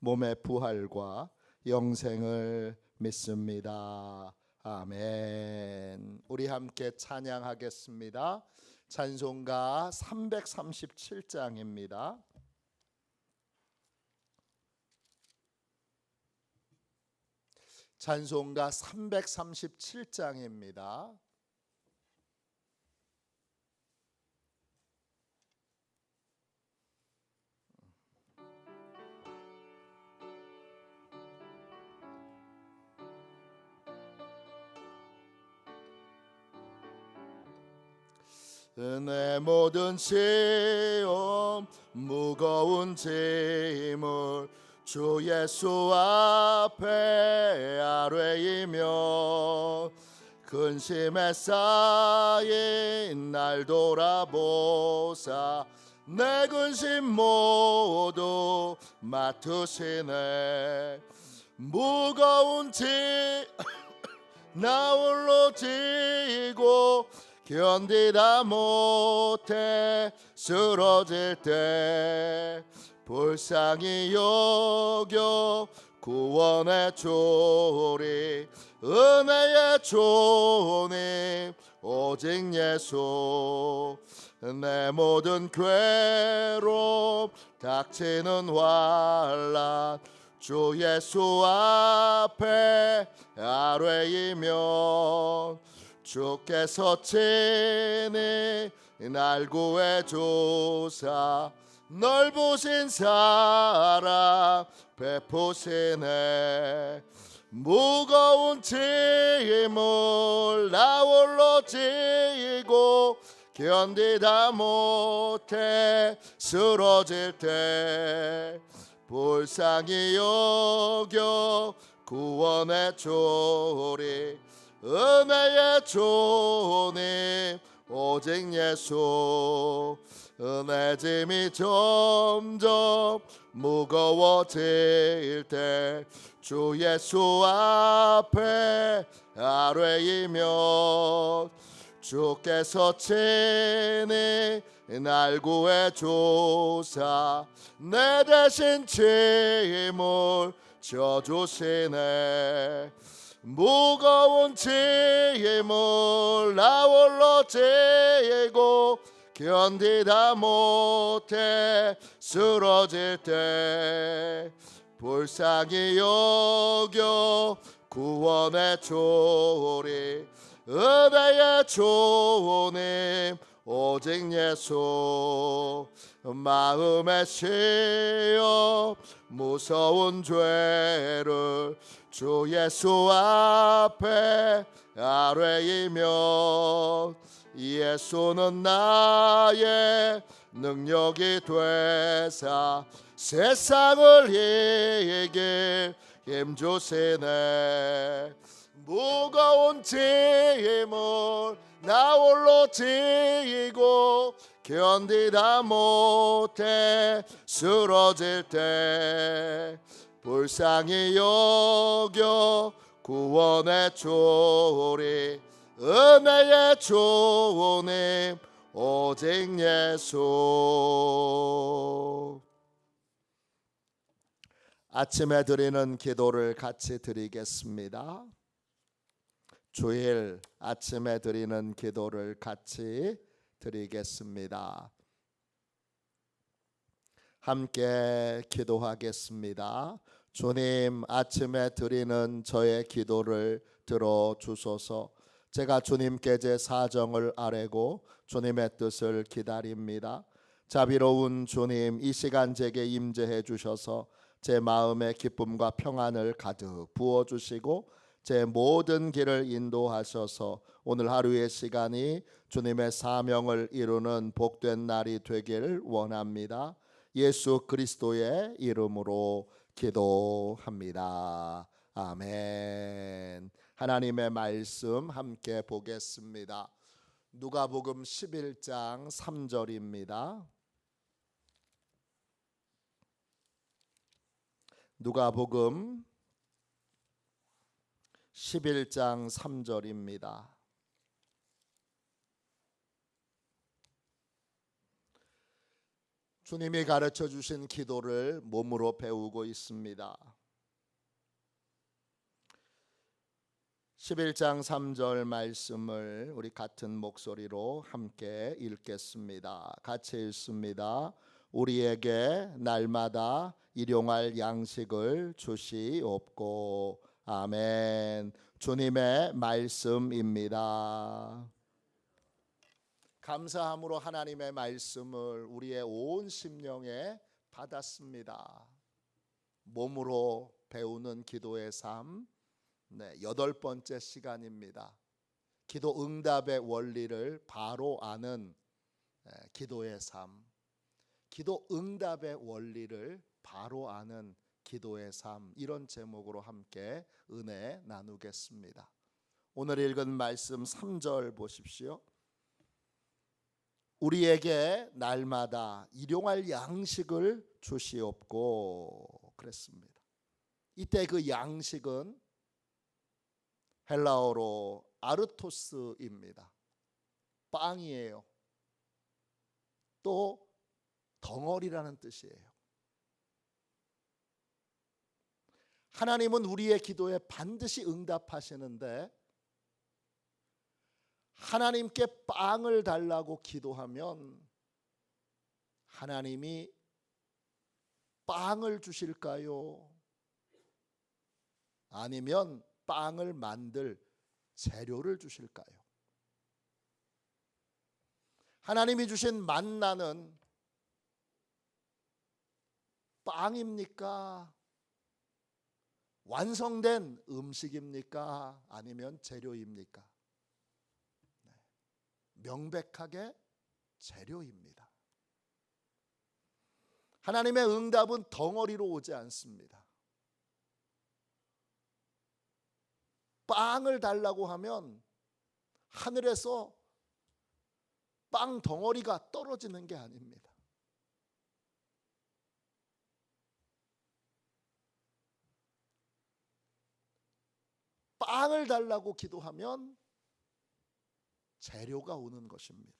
몸의 부활과 영생을 믿습니다. 아멘. 우리 함께 찬양하겠습니다. 찬송가 337장입니다. 찬송가 337장입니다. 내 모든 시험 무거운 짐을 주 예수 앞에 아뢰이며 근심에 쌓인 날 돌아보사 내 근심 모두 맡으시네. 무거운 짐나 홀로 지고 견디다 못해 쓰러질 때 불쌍히 여겨 구원의 조리 은혜의 조님 오직 예수. 내 모든 괴로움 닥치는 환란 주 예수 앞에 아뢰이면 주께서 친히 날 구해주사 널 보신 사랑 베푸시네. 무거운 짐을 나 홀로 지고 견디다 못해 쓰러질 때 불쌍히 여겨 구원의 조리 은혜의 주님 오직 예수. 은혜 짐이 점점 무거워질 때 주 예수 앞에 아뢰이면 주께서 친히 날 구해주사 내 대신 짐을 져주시네 무거운 나 홀로 지고 견디다 못해 쓰러질 때 불쌍히 여겨 구원의 조리 은혜의 조님 오직 예수 마음에 쉬어 무서운 죄를 주 예수 앞에 아뢰이면 예수는 나의 능력이 되사 세상을 이길 힘주시네. 무거운 짐을 나 홀로 지고 견디다 못해 쓰러질 때 불쌍히 여겨 구원의 조리 은혜의 조님 오직 예수 아침에 드리는 기도를 같이 드리겠습니다. 주일 아침에 드리는 기도를 같이 드리겠습니다. 함께 기도하겠습니다. 주님 아침에 드리는 저의 기도를 들어 주소서. 제가 주님께 제 사정을 아뢰고 주님의 뜻을 기다립니다. 자비로운 주님 이 시간 제게 임재해 주셔서 제 마음에 기쁨과 평안을 가득 부어 주시고 제 모든 길을 인도하셔서 오늘 하루의 시간이 주님의 사명을 이루는 복된 날이 되길 원합니다. 예수 그리스도의 이름으로 기도합니다. 아멘. 하나님의 말씀 함께 보겠습니다. 누가복음 11장 3절입니다. 누가복음 11장 3절입니다. 주님이 가르쳐 주신 기도를 몸으로 배우고 있습니다. 11장 3절 말씀을 우리 같은 목소리로 함께 읽겠습니다. 같이 읽습니다. 우리에게 날마다 일용할 양식을 주시옵고 아멘. 주님의 말씀입니다. 감사함으로 하나님의 말씀을 우리의 온 심령에 받았습니다. 몸으로 배우는 기도의 삶, 네, 여덟 번째 시간입니다. 기도 응답의 원리를 바로 아는 네, 기도의 삶, 기도 응답의 원리를 바로 아는 기도의 삶 이런 제목으로 함께 은혜 나누겠습니다. 오늘 읽은 말씀 3절 보십시오. 우리에게 날마다 일용할 양식을 주시옵고 그랬습니다. 이때 그 양식은 헬라어로 아르토스입니다. 빵이에요. 또 덩어리라는 뜻이에요. 하나님은 우리의 기도에 반드시 응답하시는데 하나님께 빵을 달라고 기도하면 하나님이 빵을 주실까요? 아니면 빵을 만들 재료를 주실까요? 하나님이 주신 만나는 빵입니까? 완성된 음식입니까? 아니면 재료입니까? 네. 명백하게 재료입니다. 하나님의 응답은 덩어리로 오지 않습니다. 빵을 달라고 하면 하늘에서 빵 덩어리가 떨어지는 게 아닙니다. 빵을 달라고 기도하면 재료가 오는 것입니다.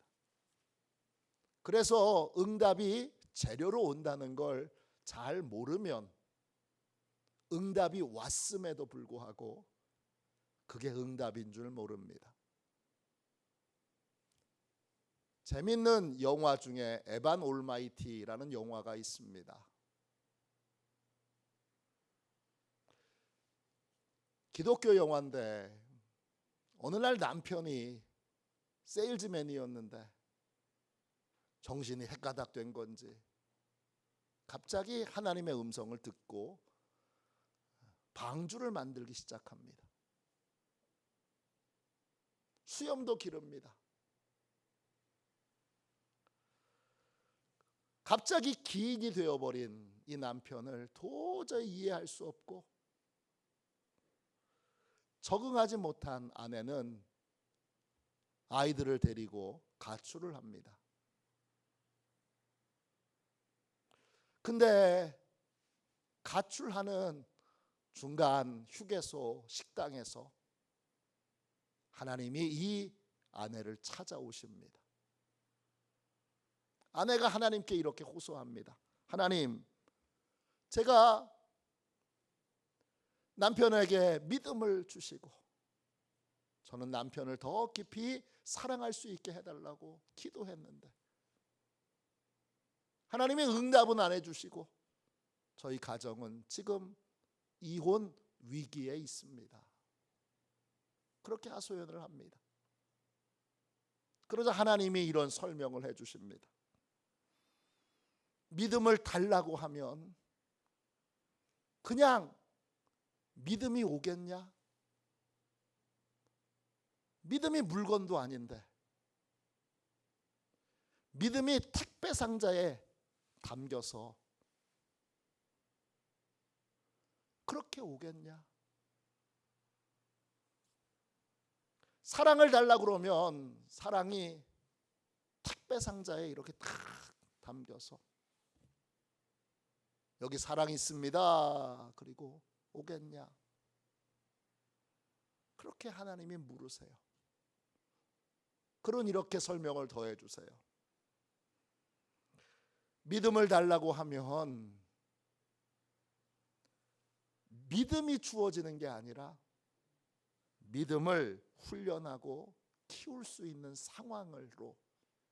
그래서 응답이 재료로 온다는 걸 잘 모르면 응답이 왔음에도 불구하고 그게 응답인 줄 모릅니다. 재밌는 영화 중에 에반 올마이티라는 영화가 있습니다. 기독교 영화인데 어느 날 남편이 세일즈맨이었는데 정신이 헷가닥 된 건지 갑자기 하나님의 음성을 듣고 방주를 만들기 시작합니다. 수염도 기릅니다. 갑자기 기인이 되어버린 이 남편을 도저히 이해할 수 없고 적응하지 못한 아내는 아이들을 데리고 가출을 합니다. 근데 가출하는 중간 휴게소 식당에서 하나님이 이 아내를 찾아오십니다. 아내가 하나님께 이렇게 호소합니다. 하나님, 제가 남편에게 믿음을 주시고 저는 남편을 더 깊이 사랑할 수 있게 해달라고 기도했는데 하나님의 응답은 안 해주시고 저희 가정은 지금 이혼 위기에 있습니다. 그렇게 하소연을 합니다. 그러자 하나님이 이런 설명을 해 주십니다. 믿음을 달라고 하면 그냥 믿음이 오겠냐? 믿음이 물건도 아닌데 믿음이 택배 상자에 담겨서 그렇게 오겠냐? 사랑을 달라 그러면 사랑이 택배 상자에 이렇게 탁 담겨서 여기 사랑 있습니다. 그리고 오겠냐? 그렇게 하나님이 물으세요. 그런 이렇게 설명을 더해 주세요. 믿음을 달라고 하면 믿음이 주어지는 게 아니라 믿음을 훈련하고 키울 수 있는 상황으로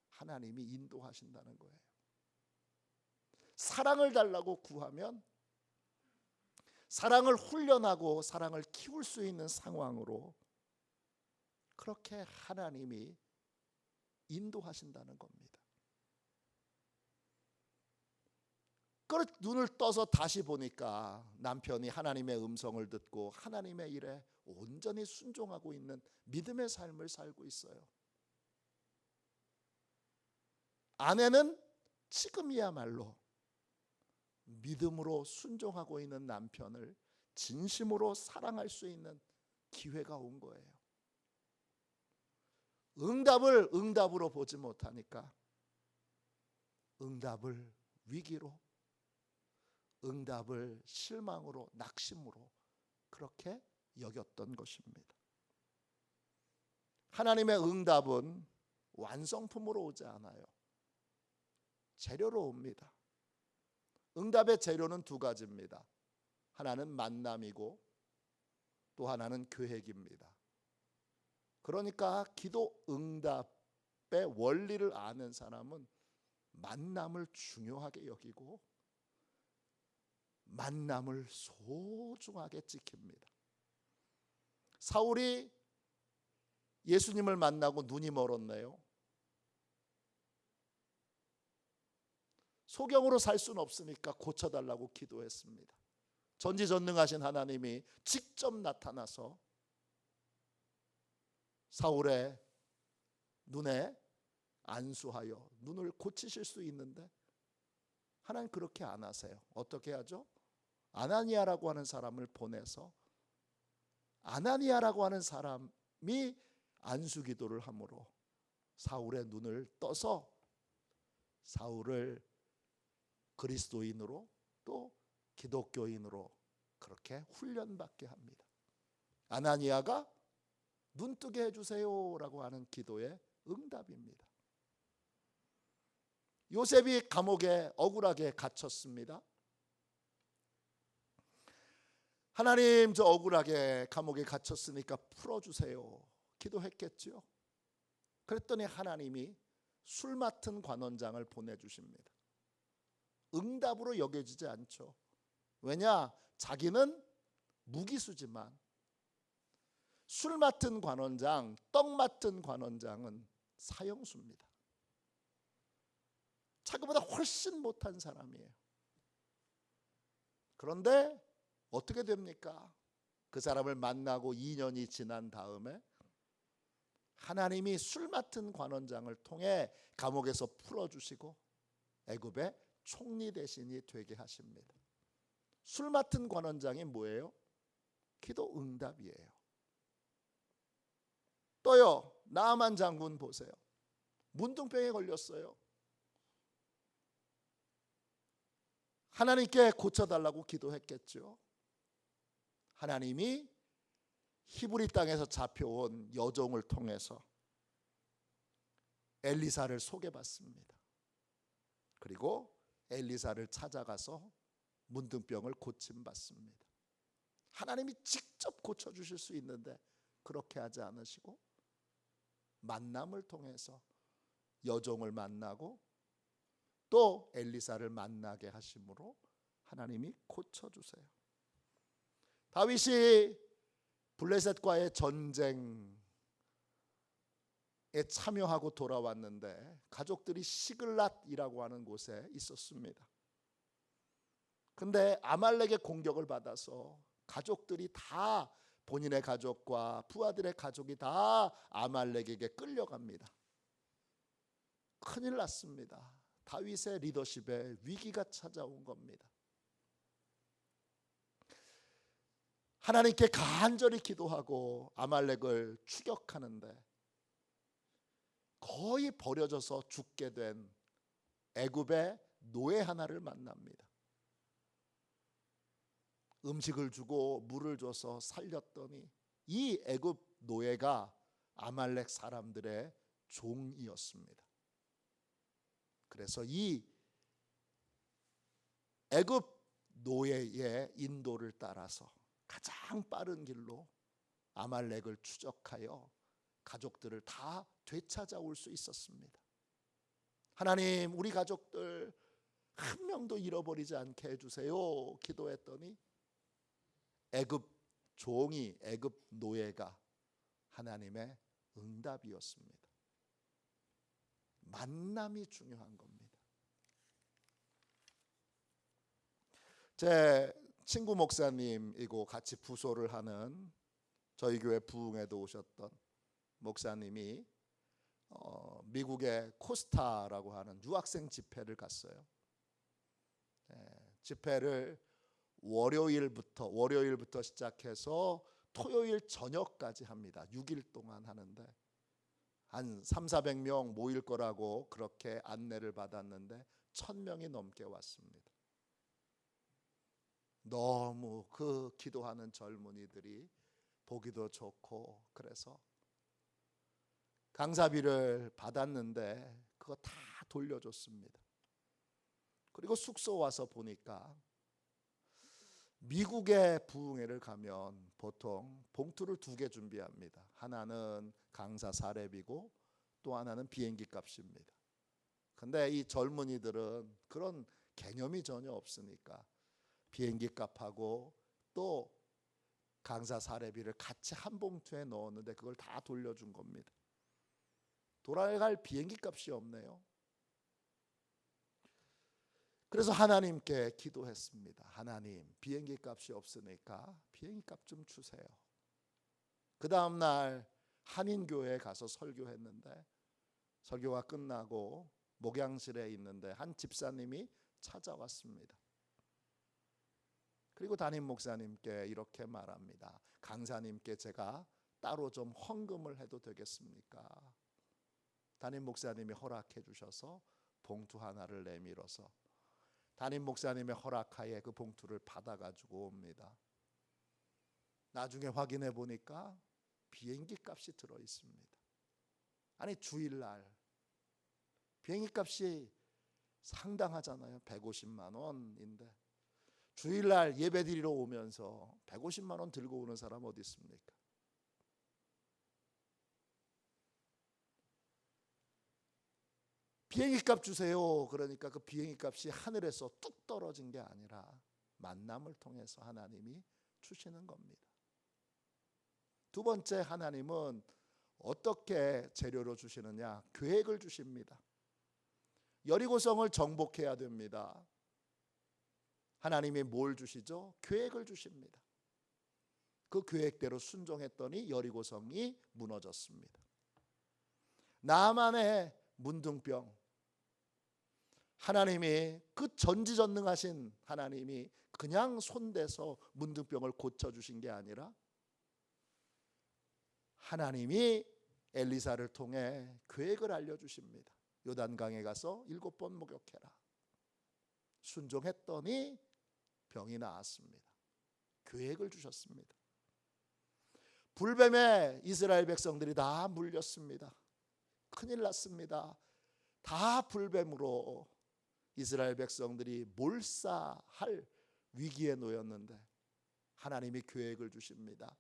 하나님이 인도하신다는 거예요. 사랑을 달라고 구하면 사랑을 훈련하고 사랑을 키울 수 있는 상황으로 그렇게 하나님이 인도하신다는 겁니다. 그 눈을 떠서 다시 보니까 남편이 하나님의 음성을 듣고 하나님의 일에 온전히 순종하고 있는 믿음의 삶을 살고 있어요. 아내는 지금이야말로 믿음으로 순종하고 있는 남편을 진심으로 사랑할 수 있는 기회가 온 거예요. 응답을 응답으로 보지 못하니까 응답을 위기로 응답을 실망으로 낙심으로 그렇게 여겼던 것입니다. 하나님의 응답은 완성품으로 오지 않아요. 재료로 옵니다. 응답의 재료는 두 가지입니다. 하나는 만남이고 또 하나는 계획입니다. 그러니까 기도 응답의 원리를 아는 사람은 만남을 중요하게 여기고 만남을 소중하게 지킵니다. 사울이 예수님을 만나고 눈이 멀었네요. 소경으로 살 수는 없으니까 고쳐달라고 기도했습니다. 전지전능하신 하나님이 직접 나타나서 사울의 눈에 안수하여 눈을 고치실 수 있는데 하나님 그렇게 안 하세요. 어떻게 하죠? 아나니아라고 하는 사람을 보내서 아나니아라고 하는 사람이 안수 기도를 함으로 사울의 눈을 떠서 사울을 그리스도인으로 또 기독교인으로 그렇게 훈련받게 합니다. 아나니아가 눈 뜨게 해주세요라고 하는 기도의 응답입니다. 요셉이 감옥에 억울하게 갇혔습니다. 하나님 저 억울하게 감옥에 갇혔으니까 풀어주세요. 기도했겠죠. 그랬더니 하나님이 술 맡은 관원장을 보내주십니다. 응답으로 여겨지지 않죠. 왜냐? 자기는 무기수지만 술 맡은 관원장, 떡 맡은 관원장은 사형수입니다. 자기보다 훨씬 못한 사람이에요. 그런데 어떻게 됩니까? 그 사람을 만나고 2년이 지난 다음에 하나님이 술 맡은 관원장을 통해 감옥에서 풀어주시고 애굽의 총리 대신이 되게 하십니다. 술 맡은 관원장이 뭐예요? 기도 응답이에요. 또요 나만 장군 보세요. 문둥병에 걸렸어요. 하나님께 고쳐달라고 기도했겠죠. 하나님이 히브리 땅에서 잡혀온 여종을 통해서 엘리사를 소개받습니다. 그리고 엘리사를 찾아가서 문둥병을 고침받습니다. 하나님이 직접 고쳐주실 수 있는데 그렇게 하지 않으시고 만남을 통해서 여종을 만나고 또 엘리사를 만나게 하심으로 하나님이 고쳐 주세요. 다윗이 블레셋과의 전쟁에 참여하고 돌아왔는데 가족들이 시글랏이라고 하는 곳에 있었습니다. 근데 아말렉의 공격을 받아서 가족들이 다 본인의 가족과 부하들의 가족이 다 아말렉에게 끌려갑니다. 큰일 났습니다. 다윗의 리더십에 위기가 찾아온 겁니다. 하나님께 간절히 기도하고 아말렉을 추격하는데 거의 버려져서 죽게 된 애굽의 노예 하나를 만납니다. 음식을 주고 물을 줘서 살렸더니 이 애굽 노예가 아말렉 사람들의 종이었습니다. 그래서 이 애굽 노예의 인도를 따라서 가장 빠른 길로 아말렉을 추적하여 가족들을 다 되찾아올 수 있었습니다. 하나님, 우리 가족들 한 명도 잃어버리지 않게 해주세요. 기도했더니 애굽 종이 애굽 노예가 하나님의 응답이었습니다. 만남이 중요한 겁니다. 제 친구 목사님이고 같이 부소를 하는 저희 교회 부흥에도 오셨던 목사님이 어, 미국의 코스타라고 하는 유학생 집회를 갔어요. 예, 집회를 월요일부터 월요일부터 시작해서 토요일 저녁까지 합니다. 6일 동안 하는데 한 3, 400명 모일 거라고 그렇게 안내를 받았는데 1000명이 넘게 왔습니다. 너무 그 기도하는 젊은이들이 보기도 좋고 그래서 강사비를 받았는데 그거 다 돌려줬습니다. 그리고 숙소 와서 보니까 미국의 부흥회를 가면 보통 봉투를 두 개 준비합니다. 하나는 강사 사례비고 또 하나는 비행기 값입니다. 근데 이 젊은이들은 그런 개념이 전혀 없으니까 비행기 값하고 또 강사 사례비를 같이 한 봉투에 넣었는데 그걸 다 돌려준 겁니다. 돌아갈 비행기 값이 없네요. 그래서 하나님께 기도했습니다. 하나님, 비행기 값이 없으니까 비행기 값 좀 주세요. 그 다음 날 한인교회에 가서 설교했는데 설교가 끝나고 목양실에 있는데 한 집사님이 찾아왔습니다. 그리고 담임 목사님께 이렇게 말합니다. 강사님께 제가 따로 좀 헌금을 해도 되겠습니까? 담임 목사님이 허락해 주셔서 봉투 하나를 내밀어서 담임 목사님의 허락하에 그 봉투를 받아 가지고 옵니다. 나중에 확인해 보니까 비행기 값이 들어 있습니다. 아니 주일날 비행기 값이 상당하잖아요. 150만 원인데 주일날 예배드리러 오면서 150만 원 들고 오는 사람 어디 있습니까? 비행기 값 주세요. 그러니까 그 비행기 값이 하늘에서 뚝 떨어진 게 아니라 만남을 통해서 하나님이 주시는 겁니다. 두 번째 하나님은 어떻게 재료로 주시느냐? 계획을 주십니다. 여리고성을 정복해야 됩니다. 하나님이 뭘 주시죠? 계획을 주십니다. 그 계획대로 순종했더니 여리고성이 무너졌습니다. 나만의 문둥병 하나님이 그 전지전능하신 하나님이 그냥 손대서 문둥병을 고쳐 주신 게 아니라 하나님이 엘리사를 통해 계획을 알려 주십니다. 요단강에 가서 일곱 번 목욕해라. 순종했더니 병이 나았습니다. 계획을 주셨습니다. 불뱀에 이스라엘 백성들이 다 물렸습니다. 큰일 났습니다. 다 불뱀으로 이스라엘 백성들이 몰사할 위기에 놓였는데 하나님이 계획을 주십니다.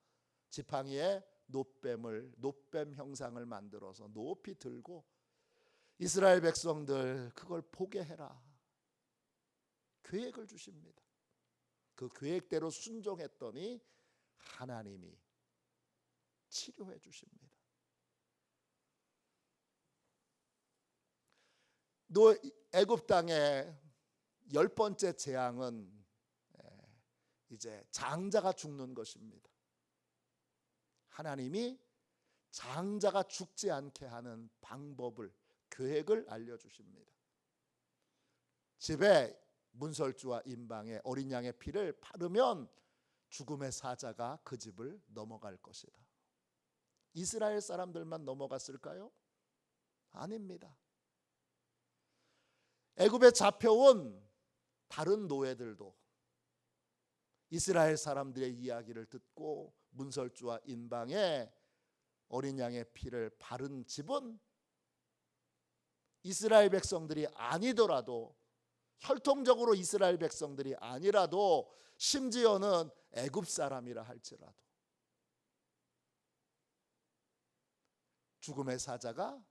지팡이에 노뱀을 노뱀 형상을 만들어서 높이 들고 이스라엘 백성들 그걸 보게 해라. 계획을 주십니다. 그 계획대로 순종했더니 하나님이 치료해 주십니다. 노 애굽 땅의 열 번째 재앙은 예, 이제 장자가 죽는 것입니다. 하나님이 장자가 죽지 않게 하는 방법을 계획을 알려 주십니다. 집에 문설주와 임방에 어린 양의 피를 바르면 죽음의 사자가 그 집을 넘어갈 것이다. 이스라엘 사람들만 넘어갔을까요? 아닙니다. 애굽에 잡혀온 다른 노예들도 이스라엘 사람들의 이야기를 듣고 문설주와 인방에 어린 양의 피를 바른 집은 이스라엘 백성들이 아니더라도 혈통적으로 이스라엘 백성들이 아니라도 심지어는 애굽 사람이라 할지라도 죽음의 사자가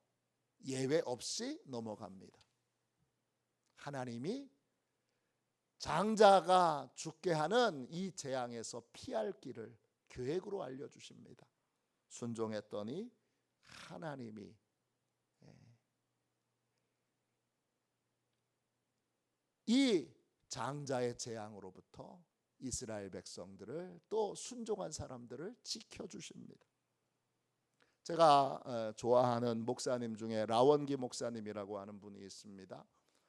예외 없이 넘어갑니다. 하나님이 장자가 죽게 하는 이 재앙에서 피할 길을 계획으로 알려 주십니다. 순종했더니 하나님이 예. 이 장자의 재앙으로부터 이스라엘 백성들을 또 순종한 사람들을 지켜 주십니다. 제가 어, 좋아하는 목사님 중에 라원기 목사님이라고 하는 분이 있습니다.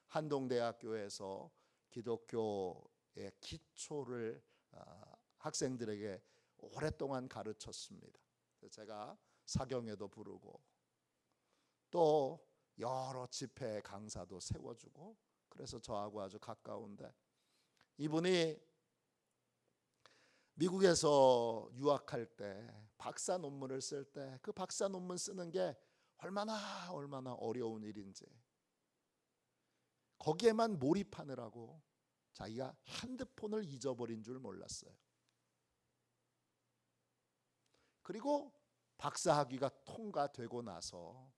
한동대학교에서 기독교의 기초를 어, 학생들에게 오랫동안 가르쳤습니다. 제가 사경에도 부르고 또 여러 집회 강사도 세워주고 그래서 저하고 아주 가까운데 이분이 미국에서 유학할 때 박사 논문을 쓸 때 그 박사 논문 쓰는 게 얼마나 얼마나 어려운 일인지 거기에만 몰입하느라고 자기가 핸드폰을 잊어버린 줄 몰랐어요. 그리고 박사학위가 통과되고 나서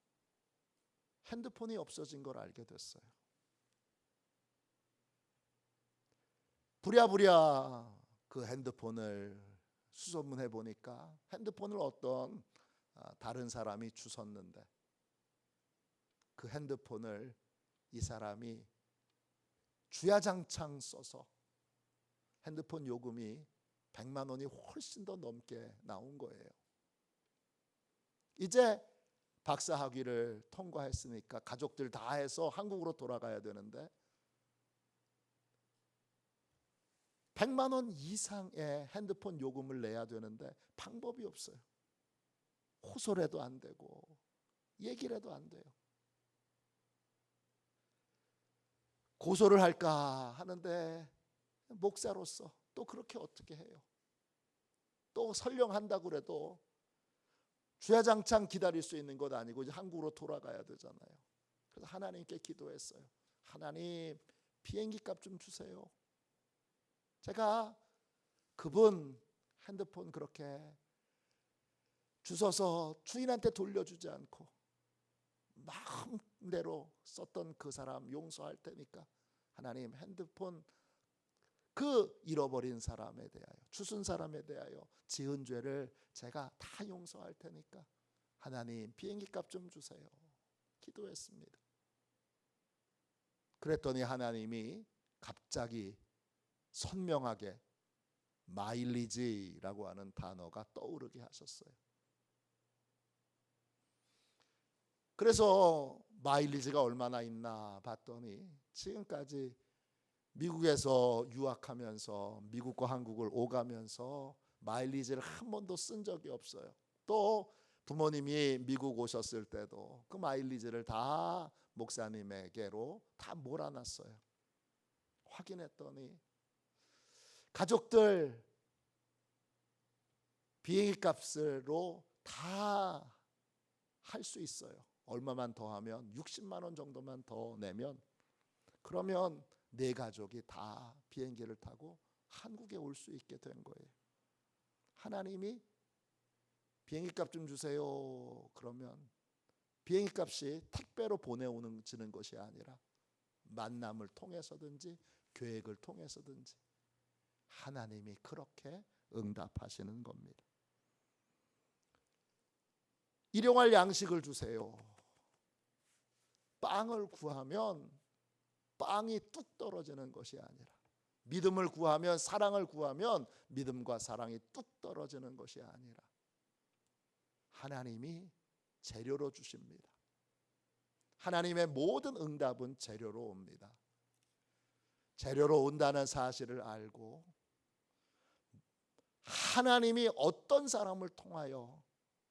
핸드폰이 없어진 걸 알게 됐어요. 부랴부랴 그 핸드폰을 수소문해 보니까 핸드폰을 어떤 아, 다른 사람이 주웠는데 그 핸드폰을 이 사람이 주야장창 써서 핸드폰 요금이 100만 원이 훨씬 더 넘게 나온 거예요. 이제 박사 학위를 통과했으니까 가족들 다 해서 한국으로 돌아가야 되는데 100만 원 이상의 핸드폰 요금을 내야 되는데 방법이 없어요. 호소래도 안 되고 얘기라도 안 돼요. 고소를 할까 하는데 목사로서 또 그렇게 어떻게 해요? 또 설령한다고 그래도 주야장창 기다릴 수 있는 것 아니고 이제 한국으로 돌아가야 되잖아요. 그래서 하나님께 기도했어요. 하나님 비행기 값 좀 주세요. 제가 그분 핸드폰 그렇게 주워서 주인한테 돌려주지 않고 마음 대로 썼던 그 사람 용서할 테니까 하나님 핸드폰 그 잃어버린 사람에 대하여 주순 사람에 대하여 지은 죄를 제가 다 용서할 테니까 하나님 비행기 값 좀 주세요. 기도했습니다. 그랬더니 하나님이 갑자기 선명하게 마일리지라고 하는 단어가 떠오르게 하셨어요. 그래서 마일리지가 얼마나 있나 봤더니 지금까지 미국에서 유학하면서 미국과 한국을 오가면서 마일리지를 한 번도 쓴 적이 없어요. 또 부모님이 미국 오셨을 때도 그 마일리지를 다 목사님에게로 다 몰아놨어요. 확인했더니 가족들 비행기 값으로 다 할 수 있어요. 얼마만 더 하면 60만 원 정도만 더 내면 그러면 네 가족이 다 비행기를 타고 한국에 올 수 있게 된 거예요. 하나님이 비행기 값 좀 주세요. 그러면 비행기 값이 택배로 보내오는 것이 아니라 만남을 통해서든지 계획을 통해서든지 하나님이 그렇게 응답하시는 겁니다. 일용할 양식을 주세요. 빵을 구하면 빵이 뚝 떨어지는 것이 아니라 믿음을 구하면 사랑을 구하면 믿음과 사랑이 뚝 떨어지는 것이 아니라 하나님이 재료로 주십니다. 하나님의 모든 응답은 재료로 옵니다. 재료로 온다는 사실을 알고 하나님이 어떤 사람을 통하여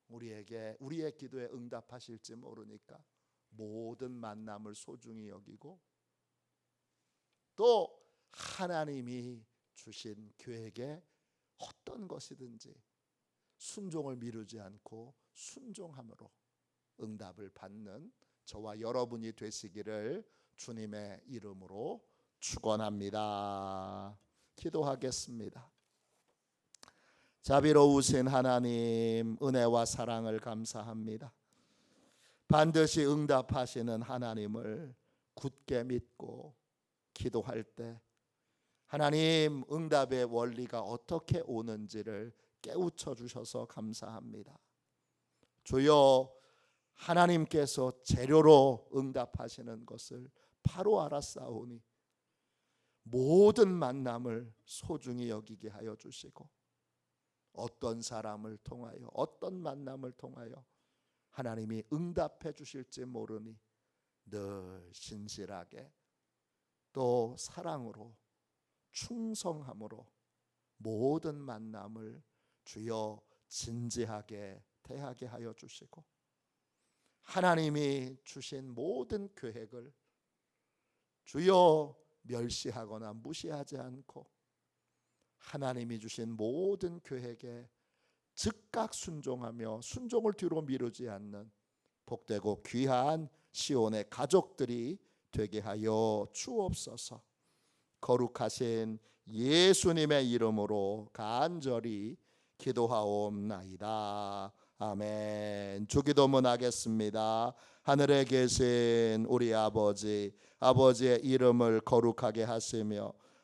우리에게 우리의 기도에 응답하실지 모르니까 모든 만남을 소중히 여기고 또 하나님이 주신 계획에 어떤 것이든지 순종을 미루지 않고 순종함으로 응답을 받는 저와 여러분이 되시기를 주님의 이름으로 축원합니다. 기도하겠습니다. 자비로우신 하나님 은혜와 사랑을 감사합니다. 반드시 응답하시는 하나님을 굳게 믿고 기도할 때 하나님 응답의 원리가 어떻게 오는지를 깨우쳐 주셔서 감사합니다. 주여 하나님께서 재료로 응답하시는 것을 바로 알았사오니 모든 만남을 소중히 여기게 하여 주시고 어떤 사람을 통하여 어떤 만남을 통하여 하나님이 응답해 주실지 모르니 늘 신실하게 또 사랑으로 충성함으로 모든 만남을 주여 진지하게 대하게 하여 주시고 하나님이 주신 모든 계획을 주여 멸시하거나 무시하지 않고 하나님이 주신 모든 계획에 즉각 순종하며 순종을 뒤로 미루지 않는 복되고 귀한 시온의 가족들이 되게 하여 주옵소서. 거룩하신 예수님의 이름으로 간절히 기도하옵나이다. 아멘. 주기도문 하겠습니다. 하늘에 계신 우리 아버지, 아버지의 이름을 거룩하게 하시며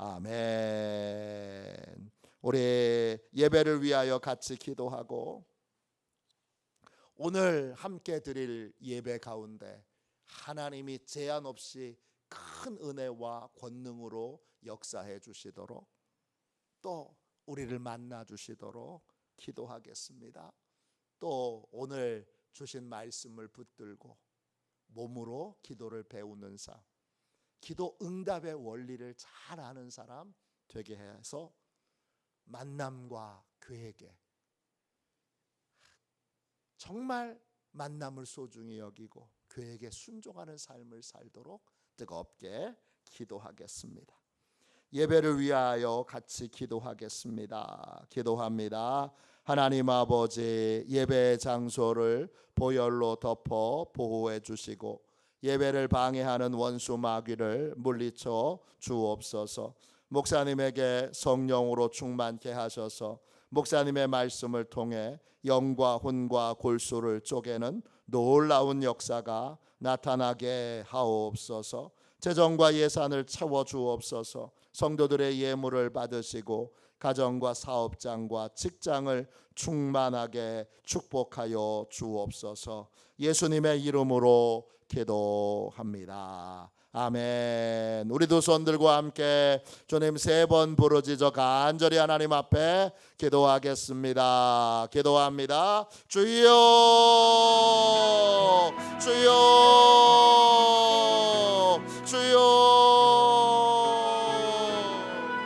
아멘. 우리 예배를 위하여 같이 기도하고 오늘 함께 드릴 예배 가운데 하나님이 제한 없이 큰 은혜와 권능으로 역사해 주시도록 또 우리를 만나 주시도록 기도하겠습니다. 또 오늘 주신 말씀을 붙들고 몸으로 기도를 배우는 삶, 기도 응답의 원리를 잘 아는 사람 되게 해서 만남과 계획에 정말 만남을 소중히 여기고 계획에 순종하는 삶을 살도록 뜨겁게 기도하겠습니다. 예배를 위하여 같이 기도하겠습니다. 기도합니다. 하나님 아버지 예배 장소를 보혈로 덮어 보호해 주시고 예배를 방해하는 원수 마귀를 물리쳐 주옵소서. 목사님에게 성령으로 충만케 하셔서 목사님의 말씀을 통해 영과 혼과 골수를 쪼개는 놀라운 역사가 나타나게 하옵소서. 재정과 예산을 채워 주옵소서. 성도들의 예물을 받으시고 가정과 사업장과 직장을 충만하게 축복하여 주옵소서. 예수님의 이름으로 기도합니다. 아멘. 우리도 손들고 함께 주님 세 번 부르짖어 간절히 하나님 앞에 기도하겠습니다. 기도합니다. 주여, 주여, 주여.